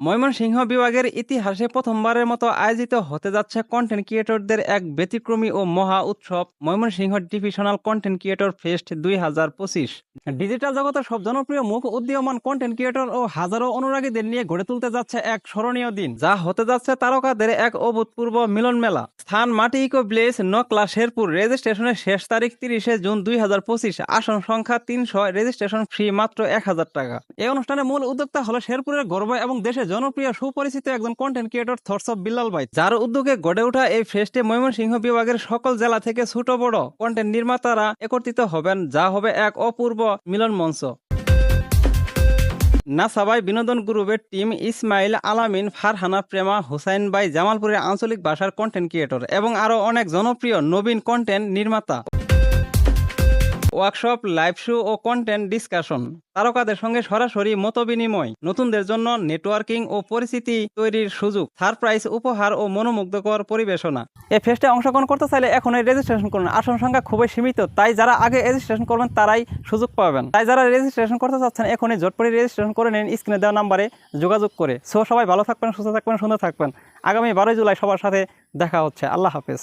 ময়মনসিংহ বিভাগের ইতিহাসে প্রথমবারের মতো আয়োজিত হতে যাচ্ছে কন্টেন্ট ক্রিয়েটরদের এক ব্যতিক্রমী ও মহা উৎসব, Mymensingh divisional content creator fest দুই হাজার পঁচিশ। ডিজিটাল জগতের সব জনপ্রিয় মুখ উদীয়মান কন্টেন্ট ক্রিয়েটর ও হাজারো অনুরাগীদের নিয়ে গড়ে তুলতে যাচ্ছে এক স্মরণীয় দিন, যা হতে যাচ্ছে তারকাদের এক অভূতপূর্ব মিলন মেলা স্থান মাটি ইকো ব্লেস নকলা শেরপুর রেজিস্ট্রেশনের শেষ তারিখ তিরিশে জুন দুই হাজার পঁচিশ। আসন সংখ্যা তিনশো। রেজিস্ট্রেশন ফ্রি মাত্র এক হাজার টাকা। এই অনুষ্ঠানের মূল উদ্যোক্তা হলো শেরপুরের গর্ব এবং দেশে জনপ্রিয় সুপরিচিত একজন content creator thoughts of Billal ভাই, যার উদ্যোগে গড়ে ওঠা এই ফেস্টে ময়মনসিংহ বিভাগের সকল জেলা থেকে ছোট বড় কন্টেন্ট নির্মাতারা একত্রিত হবেন। যা হবে এক অপূর্ব মিলন মঞ্চ নাসাবাই বিনোদন গ্রুপের টিম ইসমাইল আলামিন, ফারহানা, প্রেমা, হুসাইন বাই জামালপুরের আঞ্চলিক ভাষার কন্টেন্ট ক্রিয়েটর এবং আরও অনেক জনপ্রিয় নবীন কন্টেন্ট নির্মাতা। ওয়ার্কশপ লাইভ শো ও কন্টেন্ট ডিসকাশন তারকাদের সঙ্গে সরাসরি মতবিনিময়। নতুনদের জন্য নেটওয়ার্কিং ও পরিচিতি তৈরির সুযোগ। সারপ্রাইজ উপহার ও মনোমুগ্ধকর পরিবেশনা। এই ফেস্টে অংশগ্রহণ করতে চাইলে এখনই রেজিস্ট্রেশন করুন। আসন সংখ্যা খুবই সীমিত। তাই যারা আগে রেজিস্ট্রেশন করবেন, তারাই সুযোগ পাবেন। তাই যারা রেজিস্ট্রেশন করতে চাচ্ছেন, এখনই জটপরি রেজিস্ট্রেশন করে নিন। স্ক্রিনে দেওয়া নাম্বারে যোগাযোগ করে। সো সবাই ভালো থাকবেন, সুস্থ থাকবেন, সুন্দর থাকবেন। আগামী বারোই জুলাই সবার সাথে দেখা হচ্ছে। আল্লাহ হাফেজ।